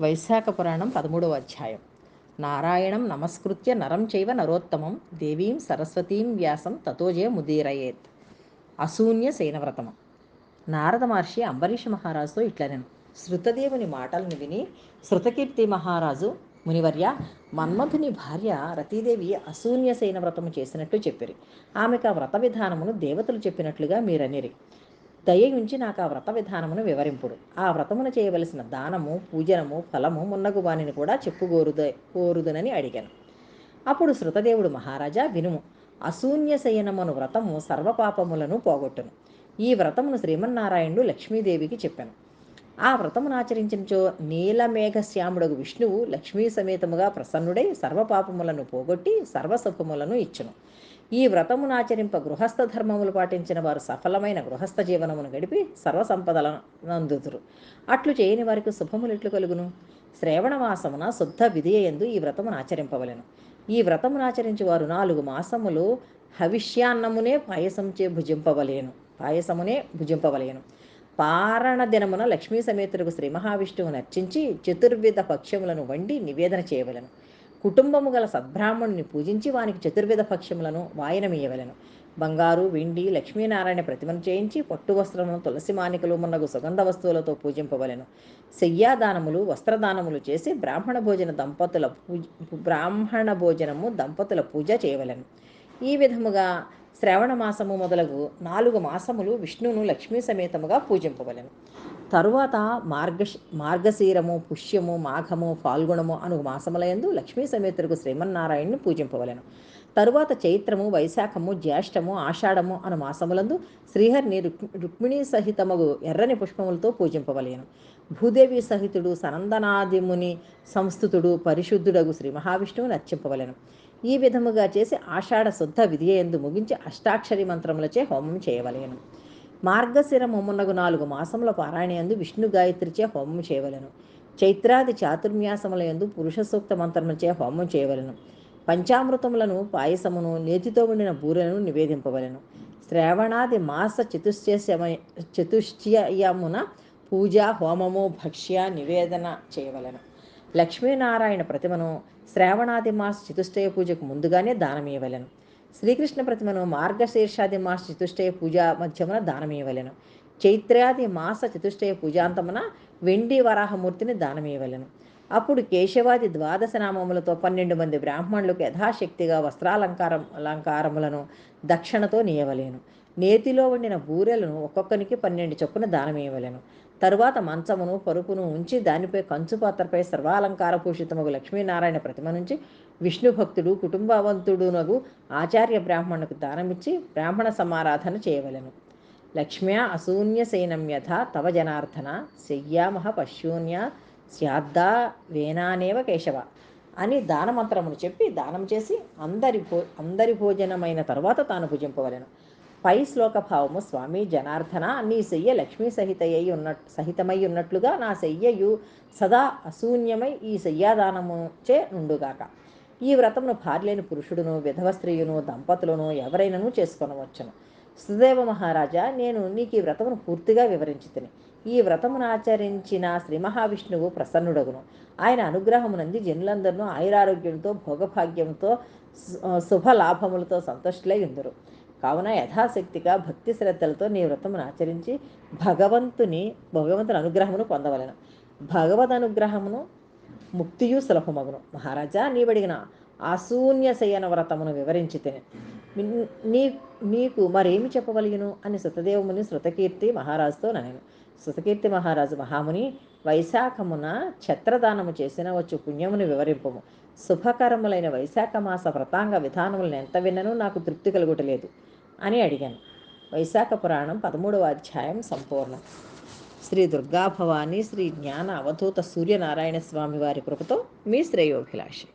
వైశాఖ పురాణం పదమూడవ అధ్యాయం. నారాయణం నమస్కృత్య నరం చైవ నరోత్తమం దేవీం సరస్వతీం వ్యాసం తతోజయ ముదీరయేత్. అశూన్య శయనవ్రతము. నారద మహర్షి అంబరీష మహారాజుతో ఇట్లనెను శృతదేవుని మాటలను విని శృతకీర్తి మహారాజు మునివర్య మన్మధుని భార్య రతీదేవి అశూన్య శయన వ్రతము చేసినట్లు చెప్పిరి. ఆమెకు ఆ వ్రత విధానమును దేవతలు చెప్పినట్లుగా మీరనిరి. దయ ఉంచి నాకు ఆ వ్రత విధానమును వివరింపుడు. ఆ వ్రతమును చేయవలసిన దానము పూజనము ఫలము మున్నగు వానిని కూడా చెప్పుకోరుద కోరుదునని అడిగాను. అప్పుడు శృతదేవుడు మహారాజా వినుము. అశూన్య శయనమును వ్రతము సర్వపాపములను పోగొట్టును. ఈ వ్రతమును శ్రీమన్నారాయణుడు లక్ష్మీదేవికి చెప్పాను. ఆ వ్రతమును ఆచరించినచో నీలమేఘశ్యాముడగు విష్ణువు లక్ష్మీ సమేతముగా ప్రసన్నుడై సర్వపాపములను పోగొట్టి సర్వసుఖములను ఇచ్చును. ఈ వ్రతమును ఆచరింప గృహస్థ ధర్మములు పాటించిన వారు సఫలమైన గృహస్థ జీవనమును గడిపి సర్వసంపదలను అందుతురు అట్లు చేయని వారికి శుభములు ఎట్లు కలుగును? శ్రవణమాసమున శుద్ధ విధియందు ఈ వ్రతమును ఆచరింపవలెను. ఈ వ్రతమును ఆచరించి వారు నాలుగు మాసములు హవిష్యాన్నమునే పాయసంచే భుజింపవలేను. పాయసమునే భుజింపవలేను. పారణ దినమున లక్ష్మీ సమేతులకు శ్రీ మహావిష్ణువును అర్చించి చతుర్విధ పక్ష్యములను వండి నివేదన చేయవలను. కుటుంబము గల సద్బ్రాహ్మణుని పూజించి వానికి చతుర్విధ పక్షములను వాయనమీయవలను బంగారు వెండి లక్ష్మీనారాయణ ప్రతిమను చేయించి పట్టు వస్త్రమును తులసి మానికలు మున్నగు సుగంధ వస్తువులతో పూజింపవలను. శయ్యాదానములు వస్త్రదానములు చేసి బ్రాహ్మణ భోజన దంపతుల పూజ బ్రాహ్మణ భోజనము దంపతుల పూజ చేయవలను. ఈ విధముగా శ్రవణ మాసము మొదలగు నాలుగు మాసములు విష్ణువును లక్ష్మీ సమేతముగా పూజింపవలను తరువాత మార్గ మార్గశీరము పుష్యము మాఘము ఫాల్గుణము అను మాసములయందు లక్ష్మీ సమేతులకు శ్రీమన్నారాయణను పూజింపవలను తరువాత చైత్రము వైశాఖము జ్యేష్టము ఆషాఢము అను మాసములందు శ్రీహరిని రుక్మిణీ సహితము ఎర్రని పుష్పములతో పూజింపవలేను భూదేవి సహితుడు సనందనాదిముని సంస్థుతుడు పరిశుద్ధుడగు శ్రీ మహావిష్ణువుని అర్చింపవలను ఈ విధముగా చేసి ఆషాఢ శుద్ధ విధియందు ముగించి అష్టాక్షరి మంత్రములచే హోమం చేయవలేను. మార్గశిర హోమునగు నాలుగు మాసముల పారాయణయందు విష్ణు గాయత్రిచే హోమం చేయవలను. చైత్రాది చాతుర్మ్యాసములయందు పురుష సూక్త మంత్రములచే హోమం చేయవలను. పంచామృతములను పాయసమును నేతితో ఉండిన బూరెలను నివేదింపవలను. శ్రావణాది మాస చతుశ్చమ చతుశ్చయమున పూజ హోమము భక్ష్య నివేదన చేయవలను. లక్ష్మీనారాయణ ప్రతిమను శ్రావణాది మాస చతుష్టయ పూజకు ముందుగానే దానమీయవలను. శ్రీకృష్ణ ప్రతిమను మార్గశీర్షాది మాస చతుష్టయ పూజ మధ్యమున దానమీయవలను. చైత్రాది మాస చతుష్టయ పూజాంతమున వెండి వరాహమూర్తిని దానమీయవలను. అప్పుడు కేశవాది ద్వాదశ నామములతో పన్నెండు మంది బ్రాహ్మణులకు యథాశక్తిగా వస్త్రాలంకారం అలంకారములను దక్షిణతో నీయవలేను. నేతిలో వండిన బూరెలను ఒక్కొక్కరికి పన్నెండు చొప్పున దానమేయవలను. తరువాత మంచమును పరుపును ఉంచి దానిపై కంచు పాత్రపై సర్వాలంకార పూషితమగు లక్ష్మీనారాయణ ప్రతిమ నుంచి విష్ణు భక్తుడు కుటుంబవంతుడునగు ఆచార్య బ్రాహ్మణుకు దానమిచ్చి బ్రాహ్మణ సమారాధన చేయవలను. లక్ష్మ్యా అశూన్య సైనమ్యథ తవ జనార్దన శయ్యామహ పశ్యూన్య స్యాద్దా వేనానేవ కేశవ అని దానమంత్రమును చెప్పి దానం చేసి అందరి భో అందరి భోజనమైన తర్వాత తాను భుజింపవలను. పై శ్లోక భావము స్వామి జనార్దన నీ శయ్య లక్ష్మీ సహితయ్యి ఉన్న సహితమై ఉన్నట్లుగా నా శయ్యయు సదా అశూన్యమై ఈ శయ్యాదానము చే నుండుగాక. ఈ వ్రతమును భార్యలేని పురుషుడును విధవ స్త్రీయును దంపతులను ఎవరైనాను చేసుకొనవచ్చును. సుదేవ మహారాజా నేను నీకు ఈ వ్రతమును పూర్తిగా వివరించి తిని ఈ వ్రతమును ఆచరించిన శ్రీ మహావిష్ణువు ప్రసన్నుడగును. ఆయన అనుగ్రహమునంది జనులందరినూ ఆయురారోగ్యంతో భోగభాగ్యంతో శుభ లాభములతో సంతుష్టులై ఉందరు. కావున యథాశక్తిగా భక్తి శ్రద్ధలతో నీ వ్రతమును ఆచరించి భగవంతుని భగవంతుని అనుగ్రహమును పొందవలను. భగవద్ అనుగ్రహమును ముక్తియు సులభమగును. మహారాజా నీవడిగిన అశూన్య శయన వ్రతమును వివరించి తిని నీ నీకు మరేమి చెప్పగలిగిను అని శృతదేవముని శృతకీర్తి మహారాజుతో నేను శృతకీర్తి మహారాజు మహాముని వైశాఖమున ఛత్రదానము చేసిన వచ్చు పుణ్యమును వివరింపము. శుభకరములైన వైశాఖ మాస వ్రతాంగ విధానములను ఎంత విన్నను నాకు తృప్తి కలుగుటలేదు. అని అడిగాను. వైశాఖ పురాణం పదమూడవ అధ్యాయం సంపూర్ణం. శ్రీ దుర్గాభవాని శ్రీ జ్ఞాన అవధూత సూర్యనారాయణ స్వామి వారి కృపతో మీ శ్రేయోభిలాషి.